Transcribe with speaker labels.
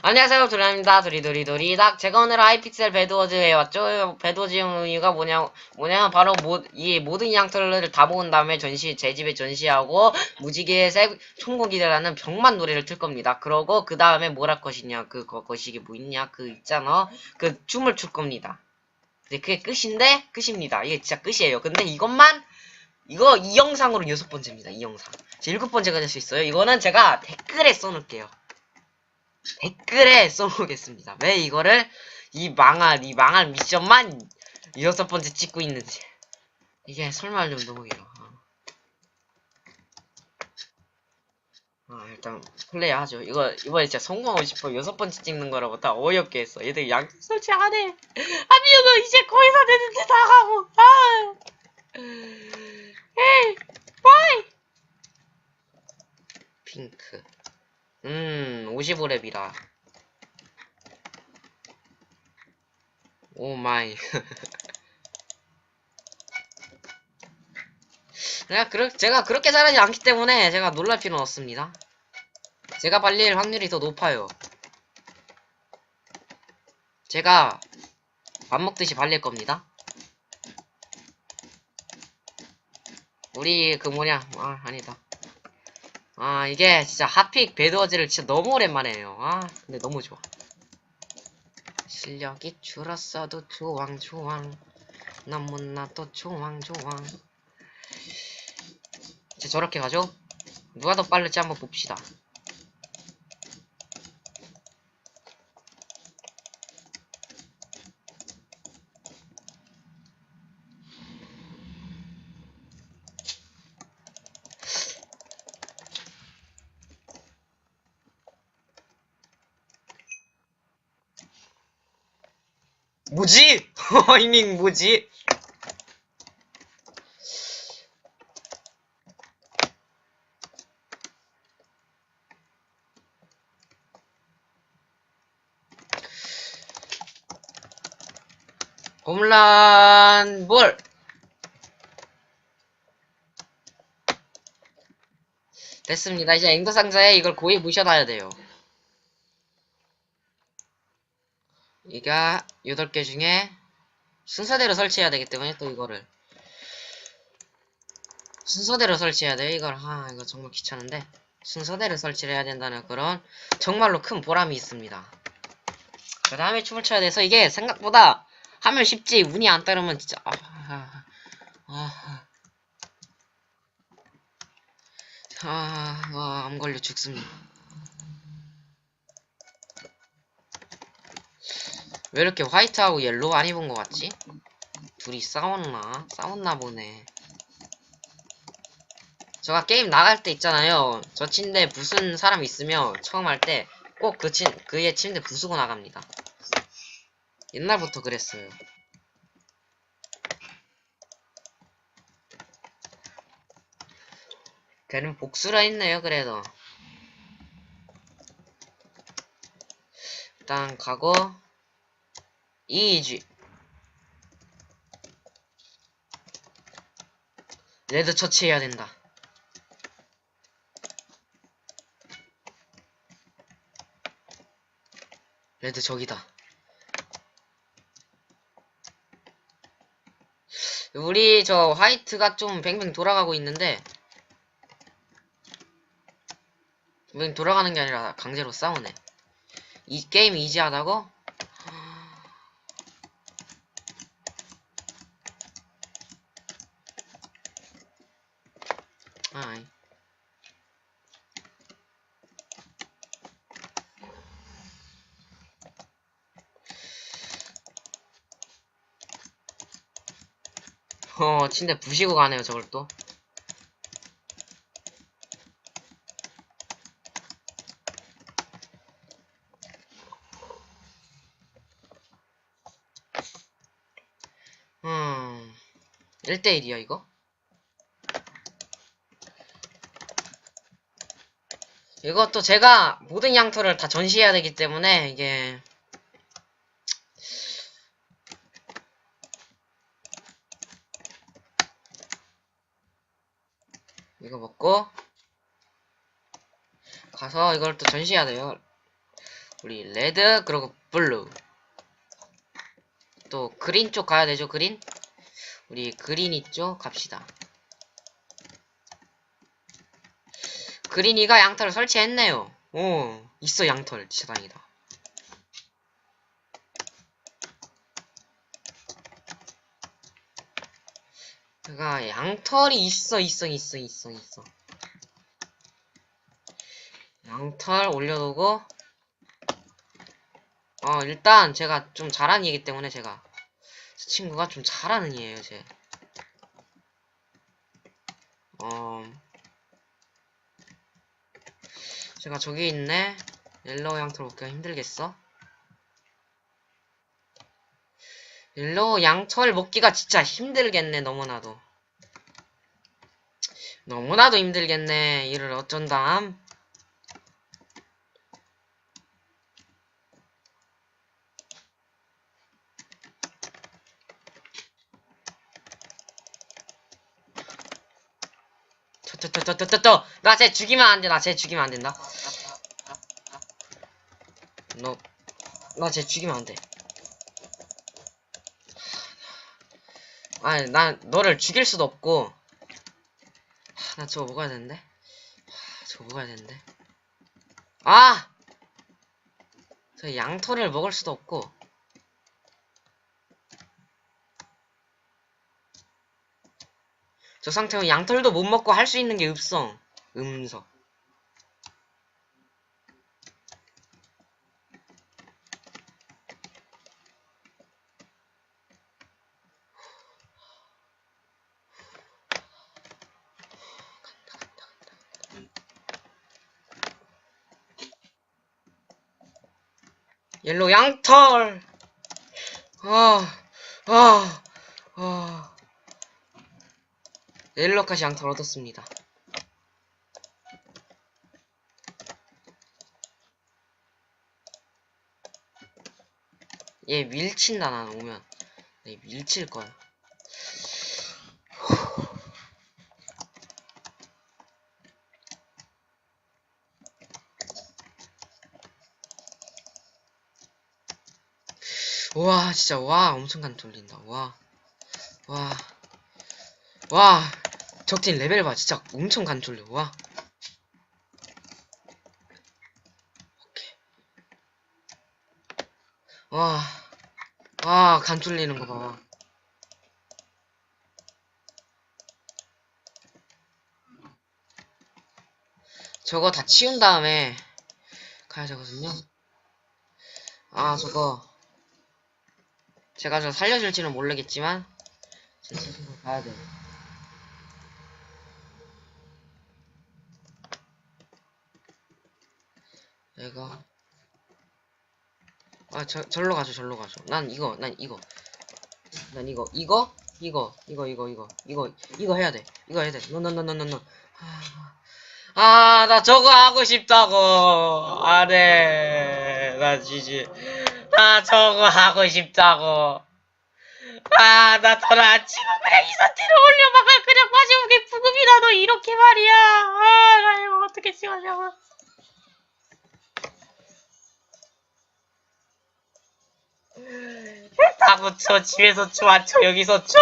Speaker 1: 안녕하세요. 도리입니다. 도리도리도리 닥. 제가 오늘 하이픽셀 배드워즈에 왔죠. 배드워즈 이유가 뭐냐 뭐냐면 바로 모, 이 모든 양털을 다 모은 다음에 전시 제 집에 전시하고 무지개의 새 총국이라는 병만 노래를 틀 겁니다. 그러고 그 다음에 뭘할 것이냐. 그 거, 거시기 뭐 있냐. 그 있잖아. 그 춤을 출 겁니다. 근데 그게 끝인데 끝입니다. 이게 진짜 끝이에요. 근데 이것만 이거 이 영상으로 여섯 번째입니다. 이 영상. 제 일곱 번째가 될 수 있어요. 이거는 제가 댓글에 써놓을게요 댓글에 써놓겠습니다. 왜 이거를 이 망할 이 망할 미션만 여섯 번째 찍고 있는지 이게 설마 좀 너무해요. 어. 아 일단 플레이 하죠. 이거 이번에 진짜 성공하고 싶어. 여섯 번째 찍는 거라고 다 어이없게 했어. 얘들 양 설치 안 해. 이거 이제 거의 다 됐는데 나가고. 아. 에이, 와이. 핑크. 음, 55랩이라. 오 마이. 내가 그렇, 제가 그렇게 잘하지 않기 때문에 제가 놀랄 필요는 없습니다. 제가 발릴 확률이 더 높아요. 제가 밥 먹듯이 발릴 겁니다. 우리 그 뭐냐, 아, 아니다. 아 이게 진짜 핫픽 배드워즈를 진짜 너무 오랜만에 해요. 아 근데 너무 좋아. 실력이 줄었어도 조왕조왕. 너무나도 조왕조왕. 이제 저렇게 가죠? 누가 더 빠를지 한번 봅시다 뭐지? 타이밍 뭐지? 홈런 볼 됐습니다. 이제 앵더 상자에 이걸 고이 무셔놔야 돼요. 이가 8개 중에 순서대로 설치해야 되기 때문에 또 이거를. 순서대로 설치해야 돼요 이걸 아 이거 정말 귀찮은데. 순서대로 설치를 해야 된다는 그런 정말로 큰 보람이 있습니다. 그 다음에 춤을 춰야 돼서 이게 생각보다 하면 쉽지. 운이 안 따르면 진짜 아, 아, 아, 아, 아, 암 걸려 죽습니다 왜 이렇게 화이트하고 옐로우 안 입은 것 같지? 둘이 싸웠나? 싸웠나 보네. 제가 게임 나갈 때 있잖아요. 저 침대 무슨 사람 있으면 처음 할 때 꼭 그 침, 그의 침대 부수고 나갑니다. 옛날부터 그랬어요. 걔는 복수라 했네요, 그래도. 일단 가고 이지 레드 처치해야 된다. 레드 저기다. 우리 저 화이트가 좀 뱅뱅 돌아가고 있는데 뱅 돌아가는 게 아니라 강제로 싸우네. 이 게임 이지하다고? 아이. 어, 침대 부시고 가네요, 저걸 또. 음, 1대1이야, 이거? 이것도 제가 모든 양털을 다 전시해야 되기 때문에 이게 이거 먹고 가서 이걸 또 전시해야 돼요. 우리 레드 그리고 블루. 또 그린 쪽 가야 되죠 그린? 우리 그린이 쪽 갑시다 그린이가 양털을 설치했네요. 오 있어 양털. 진짜 다행이다. 그가 양털이 있어 있어 있어 있어 있어. 양털 올려두고. 어 일단 제가 좀 잘하는 이기 때문에 제가 저 친구가 좀 잘하는 이에요 제. 어... 제가 저기 있네. 옐로우 양털 먹기가 힘들겠어? 옐로우 양털 먹기가 진짜 힘들겠네 너무나도. 너무나도 힘들겠네 이를 어쩐담 저저저저저저 나쟤 죽이면 안 돼. 나 쟤 죽이면 안 된다. 너 나 쟤 죽이면 안 돼. 아니 난 너를 죽일 수도 없고 하, 나 저거 먹어야 되는데 하, 저거 먹어야 되는데 아! 저 양털을 먹을 수도 없고 저 상태로 양털도 못 먹고 할 수 있는 게 읍성. 음석 옐로 양털. 아, 아, 아. 옐로까지 양털 얻었습니다. 얘 밀친다 난 오면 얘 밀칠 거야. 와 진짜 와 엄청 간 돌린다 와 와. 와 적팀 레벨 봐. 진짜 엄청 간 돌려 와. 오케이. 와 와간 돌리는 거봐. 와. 저거 다 치운 다음에 가야 되거든요. 아 저거. 제가 저 살려줄지는 모르겠지만 제 스스로 가야 돼. 내가. 아 저, 절로 가죠 절로 가죠. 난 이거 난 이거. 난 이거. 이거? 이거 이거 이거 이거. 이거 이거 해야 돼. 이거 해야 돼. 노노노노노노 아나 저거 하고 싶다고. 안해 나 지지. 나 저거 하고 싶다고. 아, 나 전화 지금 그냥 마지막에 부금이라도 이렇게 말이야. 아, 나 이거 어떻게 찍으냐고. 했다고 쳐 집에서 쳐안쳐 여기서 쳐